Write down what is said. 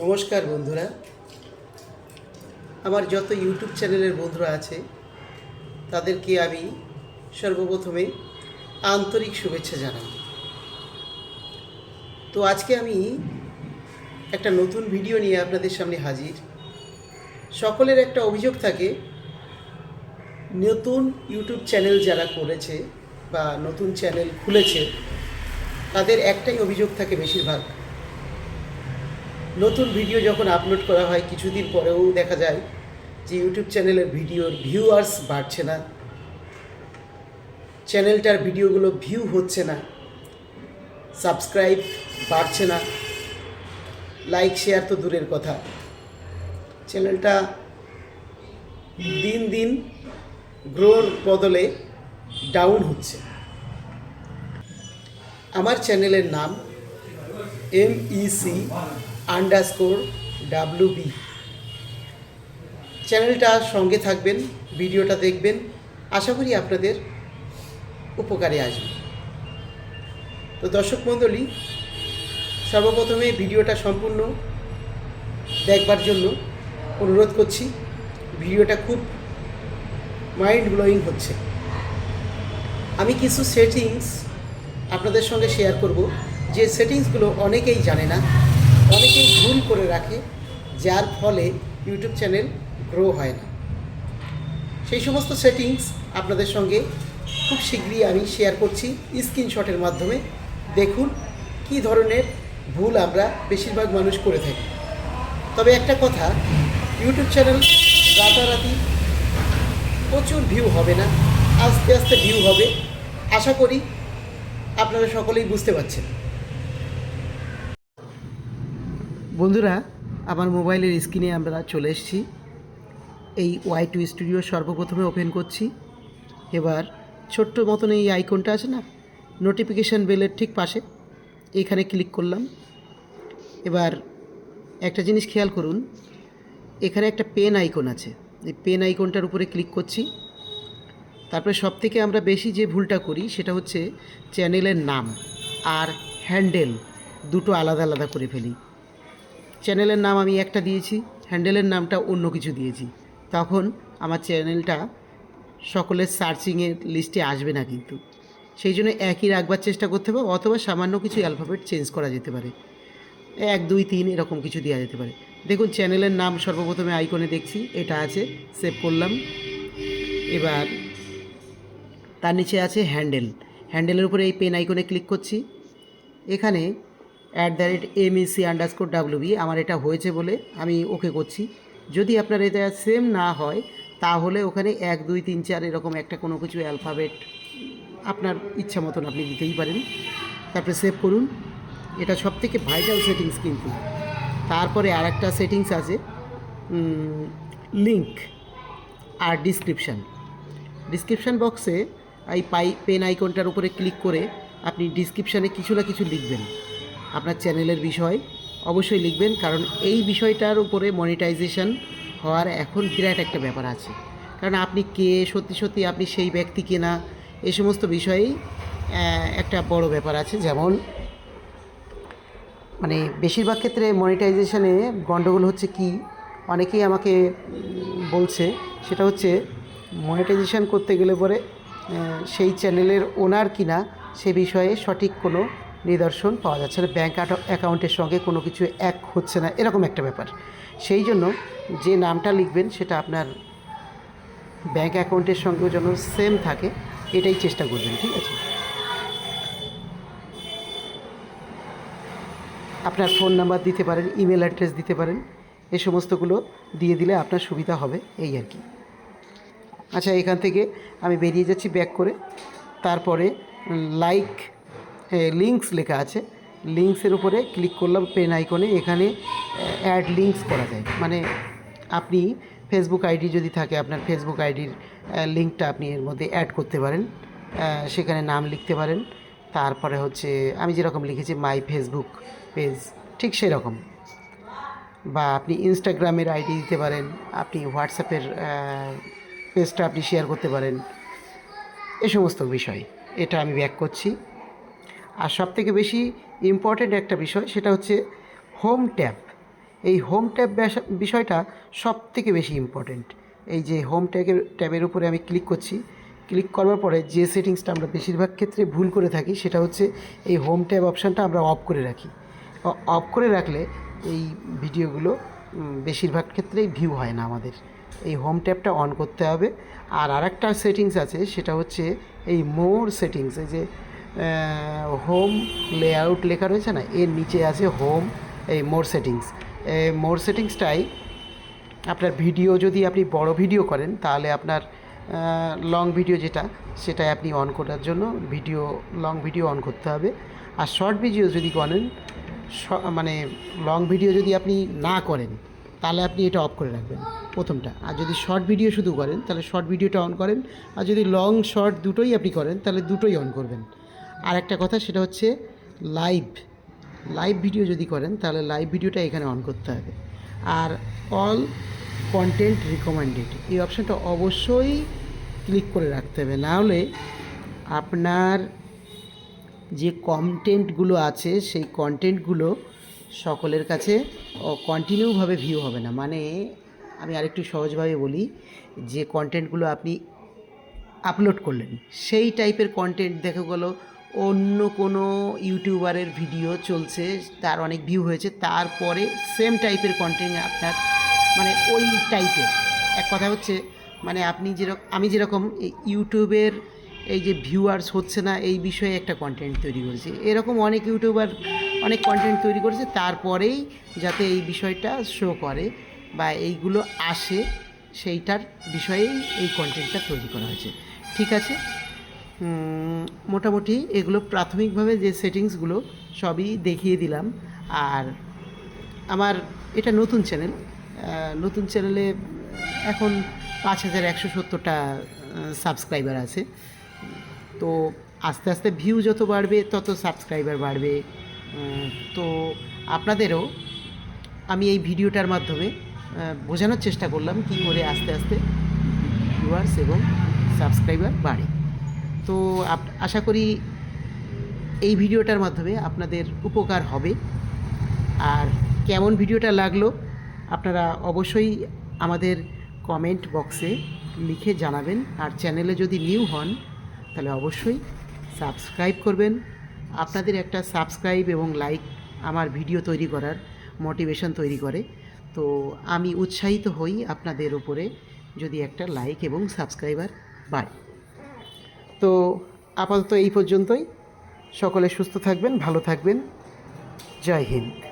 নমস্কার বন্ধুরা। আমার যত ইউটিউব চ্যানেলের বন্ধুরা আছে, তাদেরকে আমি সর্বপ্রথমে আন্তরিক শুভেচ্ছা জানাই। তো আজকে আমি একটা নতুন ভিডিও নিয়ে আপনাদের সামনে হাজির। সকলের একটা অভিযোগ থাকে, নতুন ইউটিউব চ্যানেল যারা করেছে বা নতুন চ্যানেল খুলেছে, তাদের একটাই অভিযোগ থাকে বেশিরভাগ। নতুন ভিডিও যখন আপলোড করা হয়, কিছুদিন পরেও দেখা যায় যে ইউটিউব চ্যানেলের ভিডিওর ভিউয়ার্স বাড়ছে না। চ্যানেলটার ভিডিওগুলো ভিউ হচ্ছে না। সাবস্ক্রাইব বাড়ছে না। লাইক শেয়ার তো দূরের কথা। চ্যানেলটা দিন দিন গ্রোর বদলে ডাউন হচ্ছে। আমার চ্যানেলের নাম M E C underscore W B চ্যানেলটা সঙ্গে থাকবেন, ভিডিওটা দেখবেন, আশা করি আপনাদের উপকারে আসবে। তো দর্শক মণ্ডলী, সর্বপ্রথমে ভিডিওটা সম্পূর্ণ দেখবার জন্য অনুরোধ করছি, ভিডিওটা খুব মাইন্ড ব্লোয়িং হচ্ছে। আমি কিছু সেটিংস আপনাদের সঙ্গে শেয়ার করব, যে সেটিংসগুলো অনেকেই জানে না অনেকেই ভুল করে রাখে, যার ফলে ইউটিউব চ্যানেল গ্রো হয় না। সেই সমস্ত সেটিংস আপনাদের সঙ্গে খুব শীঘ্রই আমি শেয়ার করছি স্ক্রিনশটের মাধ্যমে। দেখুন কি ধরনের ভুল আমরা বেশিরভাগ মানুষ করে থাকি। তবে একটা কথা, ইউটিউব চ্যানেল রাতারাতি প্রচুর ভিউ হবে না, আস্তে আস্তে ভিউ হবে। আশা করি আপনারা সকলেই বুঝতে পারছেন। বন্ধুরা, আমার মোবাইলের স্ক্রিনে আমরা চলে এসেছি। এই ওয়াই টু স্টুডিও সর্বপ্রথমে ওপেন করছি। এবার ছোট্ট মতন এই আইকনটা আছে না নোটিফিকেশান বেলের ঠিক পাশে এইখানে ক্লিক করলাম। এবার একটা জিনিস খেয়াল করুন, এখানে একটা পেন আইকন আছে। এই পেন আইকনটার উপরে ক্লিক করছি। তারপরে সব থেকে আমরা বেশি যে ভুলটা করি, সেটা হচ্ছে চ্যানেলের নাম আর হ্যান্ডেল দুটো আলাদা আলাদা করে ফেলি। চ্যানেলের নাম আমি একটা দিয়েছি, হ্যান্ডেলের নামটা অন্য কিছু দিয়েছি। তখন আমার চ্যানেলটা সকলের সার্চিংয়ের লিস্টে আসবে না কিন্তু। সেই জন্য একই রাখবার চেষ্টা করতে হবে, অথবা সামান্য কিছু অ্যালফাবেট চেঞ্জ করা যেতে পারে। এক, দুই, তিন এরকম কিছু দেওয়া যেতে পারে। দেখুন, চ্যানেলের নাম সর্বপ্রথমে আইকনে দেখছি, এটা আছে, সেভ করলাম। এবার তার নিচে আছে হ্যান্ডেল। হ্যান্ডেলের উপরে এই পেন আইকনে ক্লিক করছি। এখানে at the rate M E C underscore W B আমার এটা হয়েছে বলে আমি ওকে করছি। যদি আপনার এটা সেম না হয়, তাহলে ওখানে এক, দুই, তিন, চার এরকম একটা কোনো কিছু অ্যালফাবেট আপনার ইচ্ছা মতন আপনি দিতেই পারেন। তারপরে সেভ করুন। এটা সব থেকে ভাইটাল সেটিংস কিন্তু। তারপরে আর একটা সেটিংস আছে লিঙ্ক আর ডিসক্রিপশান ডিসক্রিপশান বক্সে এই পাই পেন আইকনটার উপরে ক্লিক করে আপনি ডিসক্রিপশানে কিছু না কিছু লিখবেন। আপনার চ্যানেলের বিষয়, অবশ্যই লিখবেন কারণ এই বিষয়টার উপরে মনিটাইজেশন হওয়ার এখন বিরাট একটা ব্যাপার আছে। কারণ আপনি কে, সত্যি সত্যি আপনি সেই ব্যক্তি কিনা এই সমস্ত বিষয়েই একটা বড় ব্যাপার আছে। যেমন মানে বেশিরভাগ ক্ষেত্রে মনিটাইজেশনে গণ্ডগোল হচ্ছে কি? অনেকেই আমাকে বলছে, সেটা হচ্ছে মনিটাইজেশন করতে গেলে পরে সেই চ্যানেলের ওনার কিনা, সে বিষয়ে সঠিক কোনো নিদর্শন পাওয়া যাচ্ছে না। ব্যাঙ্ক অ্যাকাউন্টের সঙ্গে কোনো কিছু এক হচ্ছে না, এরকম একটা ব্যাপার। সেই জন্য যে নামটা লিখবেন সেটা আপনার ব্যাঙ্ক অ্যাকাউন্টের সঙ্গেও যেন সেম থাকে, এটাই চেষ্টা করবেন, ঠিক আছে? আপনার ফোন নাম্বার দিতে পারেন ইমেল অ্যাড্রেস দিতে পারেন এই সমস্তগুলো দিয়ে দিলে আপনার সুবিধা হবে, এই আর কি। আচ্ছা এখান থেকে আমি বেরিয়ে যাচ্ছি ব্যাক করে। তারপরে লাইক লিঙ্কস লেখা আছে। লিঙ্কসের উপরে ক্লিক করলাম পেন আইকনে এখানে অ্যাড লিঙ্কস করা যায়। মানে আপনি ফেসবুক আইডি যদি থাকে, আপনার ফেসবুক আইডির লিঙ্কটা আপনি এর মধ্যে অ্যাড করতে পারেন। সেখানে নাম লিখতে পারেন। তারপরে হচ্ছে, আমি যেরকম লিখেছি মাই ফেসবুক পেজ ঠিক সেরকম। বা আপনি ইনস্টাগ্রামের আইডি দিতে পারেন। আপনি হোয়াটসঅ্যাপের পেজটা আপনি শেয়ার করতে পারেন। এ সমস্ত বিষয়। এটা আমি ব্যাক করছি। আর সবথেকে বেশি ইম্পর্টেন্ট একটা বিষয় সেটা হচ্ছে হোম ট্যাব এই হোম ট্যাব বিষয়টা সব থেকে বেশি ইম্পর্টেন্ট এই যে হোম ট্যাগের ট্যাবের উপরে আমি ক্লিক করছি ক্লিক করার পরে যে সেটিংসটা আমরা বেশিরভাগ ক্ষেত্রে ভুল করে থাকি সেটা হচ্ছে এই হোম ট্যাব অপশানটা আমরা অফ করে রাখি। অফ করে রাখলে এই ভিডিওগুলো বেশিরভাগ ক্ষেত্রেই ভিউ হয় না আমাদের। এই হোম ট্যাবটা অন করতে হবে। আর আরেকটা সেটিংস আছে, সেটা হচ্ছে এই মোর সেটিংস এই যে হোম লেআউট লেখা রয়েছে না, এর নিচে আছে হোম এই মোর সেটিংস এই মোর সেটিংসটাই আপনার ভিডিও যদি আপনি বড় ভিডিও করেন, তাহলে আপনার লং ভিডিও যেটা, সেটাই আপনি অন করার জন্য ভিডিও লং ভিডিও অন করতে হবে। আর শর্ট ভিডিও যদি করেন মানে লং ভিডিও যদি আপনি না করেন, তাহলে আপনি এটা অফ করে রাখবেন, প্রথমটা। আর যদি শর্ট ভিডিও শুধু করেন, তাহলে শর্ট ভিডিওটা অন করেন। আর যদি লং শর্ট দুটোই আপনি করেন, তাহলে দুটোই অন করবেন। আর একটা কথা সেটা হচ্ছে লাইভ লাইভ ভিডিও যদি করেন, তাহলে লাইভ ভিডিওটা এখানে অন করতে হবে। আর অল কন্টেন্ট রিকমেন্ডেড এই অপশানটা অবশ্যই ক্লিক করে রাখতে হবে। নাহলে আপনার যে কন্টেন্টগুলো আছে, সেই কন্টেন্টগুলো সকলের কাছে কন্টিনিউভাবে ভিউ হবে না। মানে আমি আরেকটু সহজভাবে বলি, যে কন্টেন্টগুলো আপনি আপলোড করলেন, সেই টাইপের কন্টেন্ট দেখা গেলো অন্য কোনো ইউটিউবারের ভিডিও চলছে, তার অনেক ভিউ হয়েছে, তারপরে সেম টাইপের কন্টেন্ট আপনার মানে ওই টাইপের এক কথা হচ্ছে মানে আপনি যেরকম আমি যেরকম ইউটিউবের এই যে ভিউয়ার্স হচ্ছে না, এই বিষয়ে একটা কন্টেন্ট তৈরি করেছি। এরকম অনেক ইউটিউবার অনেক কন্টেন্ট তৈরি করেছে, তারপরেই যাতে এই বিষয়টা শো করে বা এইগুলো আসে, সেইটার বিষয়েই এই কন্টেন্টটা তৈরি করা হয়েছে। ঠিক আছে? মোটামুটি এগুলো প্রাথমিকভাবে যে সেটিংসগুলো সবই দেখিয়ে দিলাম। আর আমার এটা নতুন চ্যানেল নতুন চ্যানেলে এখন পাঁচ হাজার একশো সত্তরটা সাবস্ক্রাইবার আছে। তো আস্তে আস্তে ভিউ যত বাড়বে, তত সাবস্ক্রাইবার বাড়বে। তো আপনাদেরও আমি এই ভিডিওটার মাধ্যমে বোঝানোর চেষ্টা করলাম কী করে আস্তে আস্তে ভিউয়ার্স এবং সাবস্ক্রাইবার বাড়ে। তো আশা করি এই ভিডিওটার মাধ্যমে আপনাদের উপকার হবে। আর কেমন ভিডিওটা লাগল আপনারা অবশ্যই আমাদের কমেন্ট বক্সে লিখে জানাবেন। আর চ্যানেলে যদি নিউ হন, তাহলে অবশ্যই সাবস্ক্রাইব করবেন। আপনাদের একটা সাবস্ক্রাইব এবং লাইক আমার ভিডিও তৈরি করার মোটিভেশন তৈরি করে। তো আমি উৎসাহিত হই আপনাদের উপরে যদি একটা লাইক এবং সাবস্ক্রাইবার বাড়ে। তো আপাতত এই পর্যন্তই। সকলে সুস্থ থাকবেন ভালো থাকবেন। জয় হিন্দ।